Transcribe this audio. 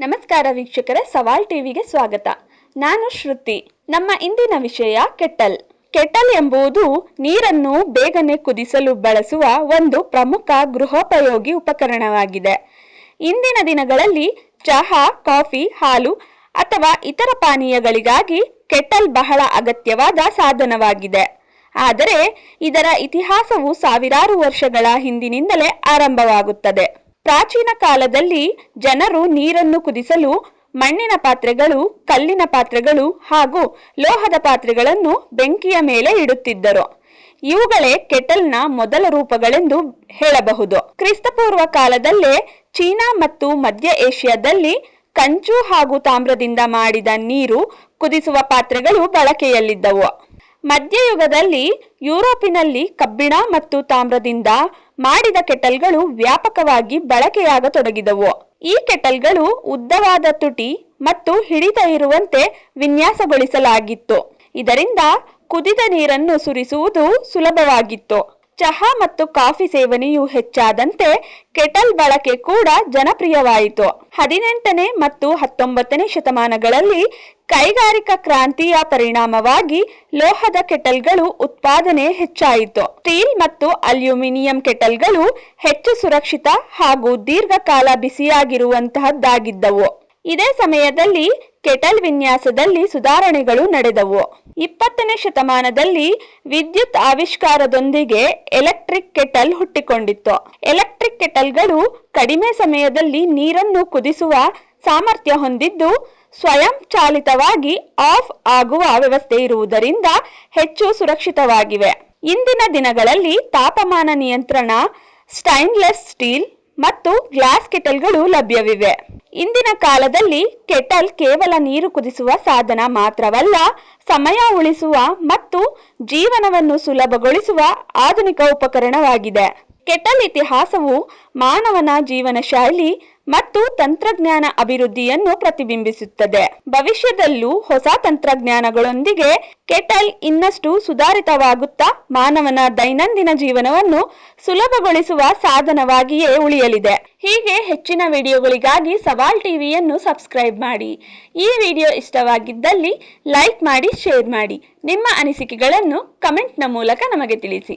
ನಮಸ್ಕಾರ ವೀಕ್ಷಕರೇ, ಸವಾಲ್ ಟಿವಿಗೆ ಸ್ವಾಗತ. ನಾನು ಶ್ರುತಿ. ನಮ್ಮ ಇಂದಿನ ವಿಷಯ ಕೆಟಲ್. ಕೆಟಲ್ ಎಂಬುದು ನೀರನ್ನು ಬೇಗನೆ ಕುದಿಸಲು ಬಳಸುವ ಒಂದು ಪ್ರಮುಖ ಗೃಹೋಪಯೋಗಿ ಉಪಕರಣವಾಗಿದೆ. ಇಂದಿನ ದಿನಗಳಲ್ಲಿ ಚಹಾ, ಕಾಫಿ, ಹಾಲು ಅಥವಾ ಇತರ ಪಾನೀಯಗಳಿಗಾಗಿ ಕೆಟಲ್ ಬಹಳ ಅಗತ್ಯವಾದ ಸಾಧನವಾಗಿದೆ. ಆದರೆ ಇದರ ಇತಿಹಾಸವು ಸಾವಿರಾರು ವರ್ಷಗಳ ಹಿಂದಿನಿಂದಲೇ ಆರಂಭವಾಗುತ್ತದೆ. ಪ್ರಾಚೀನ ಕಾಲದಲ್ಲಿ ಜನರು ನೀರನ್ನು ಕುದಿಸಲು, ಮಣ್ಣಿನ ಪಾತ್ರೆಗಳು, ಕಲ್ಲಿನ ಪಾತ್ರೆಗಳು ಹಾಗೂ ಲೋಹದ ಪಾತ್ರೆಗಳನ್ನು ಬೆಂಕಿಯ ಮೇಲೆ ಇಡುತ್ತಿದ್ದರು. ಇವುಗಳೇ ಕೆಟಲ್ನ ಮೊದಲ ರೂಪಗಳೆಂದು ಹೇಳಬಹುದು. ಕ್ರಿಸ್ತಪೂರ್ವ ಕಾಲದಲ್ಲೇ ಚೀನಾ ಮತ್ತು ಮಧ್ಯ ಏಷ್ಯಾದಲ್ಲಿ ಕಂಚು ಹಾಗೂ ತಾಮ್ರದಿಂದ ಮಾಡಿದ ನೀರು ಕುದಿಸುವ ಪಾತ್ರೆಗಳು ಬಳಕೆಯಲ್ಲಿದ್ದವು. ಮಧ್ಯಯುಗದಲ್ಲಿ ಯುರೋಪಿನಲ್ಲಿ ಕಬ್ಬಿಣ ಮತ್ತು ತಾಮ್ರದಿಂದ ಮಾಡಿದ ಕೆಟಲ್ಗಳು ವ್ಯಾಪಕವಾಗಿ ಬಳಕೆಯಾಗತೊಡಗಿದವು. ಈ ಕೆಟಲ್ಗಳು ಉದ್ದವಾದ ತುಟಿ ಮತ್ತು ಹಿಡಿತ ಇರುವಂತೆ ವಿನ್ಯಾಸಗೊಳಿಸಲಾಗಿತ್ತು. ಇದರಿಂದ ಕುದಿದ ನೀರನ್ನು ಸುರಿಸುವುದು ಸುಲಭವಾಗಿತ್ತು. ಚಹಾ ಮತ್ತು ಕಾಫಿ ಸೇವನೆಯು ಹೆಚ್ಚಾದಂತೆ ಕೆಟಲ್ ಬಳಕೆ ಕೂಡ ಜನಪ್ರಿಯವಾಯಿತು. ಹದಿನೆಂಟನೇ ಮತ್ತು ಹತ್ತೊಂಬತ್ತನೇ ಶತಮಾನಗಳಲ್ಲಿ ಕೈಗಾರಿಕಾ ಕ್ರಾಂತಿಯ ಪರಿಣಾಮವಾಗಿ ಲೋಹದ ಕೆಟಲ್ಗಳು ಉತ್ಪಾದನೆ ಹೆಚ್ಚಾಯಿತು. ಸ್ಟೀಲ್ ಮತ್ತು ಅಲ್ಯೂಮಿನಿಯಂ ಕೆಟಲ್ಗಳು ಹೆಚ್ಚು ಸುರಕ್ಷಿತ ಹಾಗೂ ದೀರ್ಘಕಾಲ ಬಿಸಿಯಾಗಿರುವಂತಹದ್ದಾಗಿದ್ದವು. ಇದೇ ಸಮಯದಲ್ಲಿ ಕೆಟಲ್ ವಿನ್ಯಾಸದಲ್ಲಿ ಸುಧಾರಣೆಗಳು ನಡೆದವು. ಇಪ್ಪತ್ತನೇ ಶತಮಾನದಲ್ಲಿ ವಿದ್ಯುತ್ ಆವಿಷ್ಕಾರದೊಂದಿಗೆ ಎಲೆಕ್ಟ್ರಿಕ್ ಕೆಟಲ್ ಹುಟ್ಟಿಕೊಂಡಿತ್ತು. ಎಲೆಕ್ಟ್ರಿಕ್ ಕೆಟಲ್ಗಳು ಕಡಿಮೆ ಸಮಯದಲ್ಲಿ ನೀರನ್ನು ಕುದಿಸುವ ಸಾಮರ್ಥ್ಯ ಹೊಂದಿದ್ದು, ಸ್ವಯಂ ಚಾಲಿತವಾಗಿ ಆಫ್ ಆಗುವ ವ್ಯವಸ್ಥೆ ಇರುವುದರಿಂದ ಹೆಚ್ಚು ಸುರಕ್ಷಿತವಾಗಿವೆ. ಇಂದಿನ ದಿನಗಳಲ್ಲಿ ತಾಪಮಾನ ನಿಯಂತ್ರಣ, ಸ್ಟೈನ್ಲೆಸ್ ಸ್ಟೀಲ್ ಮತ್ತು ಗ್ಲಾಸ್ ಕೆಟಲ್ಗಳು ಲಭ್ಯವಿವೆ. ಇಂದಿನ ಕಾಲದಲ್ಲಿ ಕೆಟಲ್ ಕೇವಲ ನೀರು ಕುದಿಸುವ ಸಾಧನ ಮಾತ್ರವಲ್ಲ, ಸಮಯ ಉಳಿಸುವ ಮತ್ತು ಜೀವನವನ್ನು ಸುಲಭಗೊಳಿಸುವ ಆಧುನಿಕ ಉಪಕರಣವಾಗಿದೆ. ಕೆಟಲ್ ಇತಿಹಾಸವು ಮಾನವನ ಜೀವನ ಶೈಲಿ ಮತ್ತು ತಂತ್ರಜ್ಞಾನ ಅಭಿವೃದ್ಧಿಯನ್ನು ಪ್ರತಿಬಿಂಬಿಸುತ್ತದೆ. ಭವಿಷ್ಯದಲ್ಲೂ ಹೊಸ ತಂತ್ರಜ್ಞಾನಗಳೊಂದಿಗೆ ಕೆಟಲ್ ಇನ್ನಷ್ಟು ಸುಧಾರಿತವಾಗುತ್ತಾ ಮಾನವನ ದೈನಂದಿನ ಜೀವನವನ್ನು ಸುಲಭಗೊಳಿಸುವ ಸಾಧನವಾಗಿಯೇ ಉಳಿಯಲಿದೆ. ಹೀಗೆ ಹೆಚ್ಚಿನ ವಿಡಿಯೋಗಳಿಗಾಗಿ ಸವಾಲ್ ಟಿವಿಯನ್ನು ಸಬ್ಸ್ಕ್ರೈಬ್ ಮಾಡಿ. ಈ ವಿಡಿಯೋ ಇಷ್ಟವಾಗಿದ್ದಲ್ಲಿ ಲೈಕ್ ಮಾಡಿ, ಶೇರ್ ಮಾಡಿ. ನಿಮ್ಮ ಅನಿಸಿಕೆಗಳನ್ನು ಕಮೆಂಟ್ನ ಮೂಲಕ ನಮಗೆ ತಿಳಿಸಿ.